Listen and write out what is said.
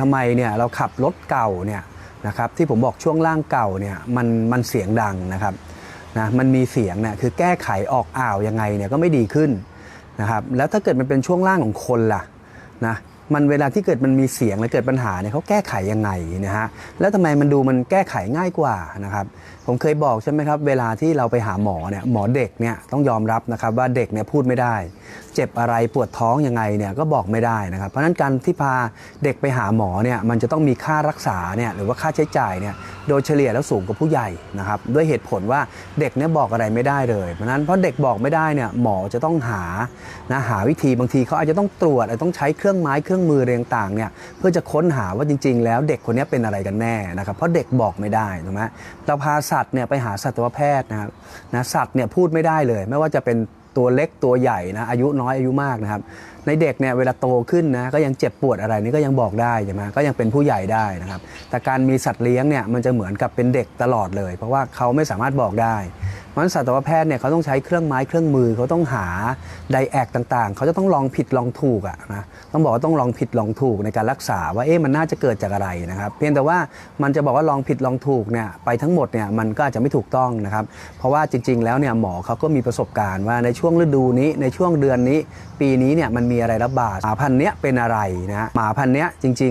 ทำไมเนี่ยเราขับรถเก่าเนี่ยนะครับที่ผมบอกช่วงล่างเก่าเนี่ยมันมันเสียงดังนะครับนะมันมีเสียงเนี่ยคือแก้ไขออกอ่าวยังไงเนี่ยก็ไม่ดีขึ้นนะครับแล้วถ้าเกิดมันเป็นช่วงล่างของคนล่ะนะ มันเวลาที่เกิดมันมีเสียงและเกิดปัญหาเนี่ยเขาแก้ไขยังไงนะฮะแล้วทำไมมันดูมันแก้ไขง่ายกว่านะครับผมเคยบอกใช่ไหมครับเวลาที่เราไปหาหมอเนี่ยหมอเด็กเนี่ยต้องยอมรับนะครับว่าเด็กเนี่ยพูดไม่ได้ เจ็บอะไรปวดท้องยังไงเนี่ยก็บอกไม่ได้นะครับเพราะฉะนั้นการที่พาเด็กไปหาหมอเนี่ยมันจะต้องมีค่ารักษาเนี่ยหรือว่าค่าใช้จ่ายเนี่ย โดยเฉลี่ยแล้วสูงกว่าผู้ใหญ่นะครับด้วยเหตุผลว่าเด็กเนี่ยบอกอะไรไม่ได้เลยเพราะนั้นเพราะเด็กบอกไม่ได้เนี่ยหมอจะต้องหานะหาวิธีบางทีเขาอาจจะต้องตรวจอาจจะต้องใช้เครื่องไม้เครื่องมืออะไรต่างเนี่ยเพื่อจะค้นหาว่าจริง ๆ แล้วเด็กคนนี้เป็นอะไรกันแน่นะครับเพราะเด็กบอกไม่ได้ถูกไหมเราพาสัตว์เนี่ยไปหาสัตวแพทย์นะครับนะสัตว์เนี่ยพูดไม่ได้เลย ไม่ว่าจะเป็น ตัวเล็กตัวใหญ่นะอายุน้อยอายุมากนะครับ ในเด็กเนี่ยเวลาโตขึ้นนะก็ยังเจ็บปวดอะไรนี่ก็ยังบอกได้ใช่ไหมก็ยังเป็นผู้ใหญ่ได้นะครับ แต่การมีสัตว์เลี้ยงเนี่ยมันจะเหมือนกับเป็นเด็กตลอดเลย เพราะว่าเขาไม่สามารถบอกได้ เพราะฉะนั้นสัตวแพทย์เนี่ยเขาต้องใช้เครื่องไม้เครื่องมือเขาต้องหาไดแอกต่างๆ เขาจะต้องลองผิดลองถูกอะนะต้องบอกว่าต้องลองผิดลองถูกในการรักษาว่าเอ๊ะมันน่าจะเกิดจากอะไรนะครับ เพียงแต่ว่ามันจะบอกว่าลองผิดลองถูกเนี่ยไปทั้งหมดเนี่ยมันก็อาจจะไม่ถูกต้องนะครับ เพราะว่าจริง ๆ แล้วเนี่ยหมอเขาก็มีประสบการณ์ว่าในช่วงฤดูนี้ในช่วงเดือนนี้ ปีนี้เนี่ยมันมีอะไรระบาดหมาพันธุ์เนี้ยเป็นอะไรนะหมาพันธุ์เนี้ยจริง ๆ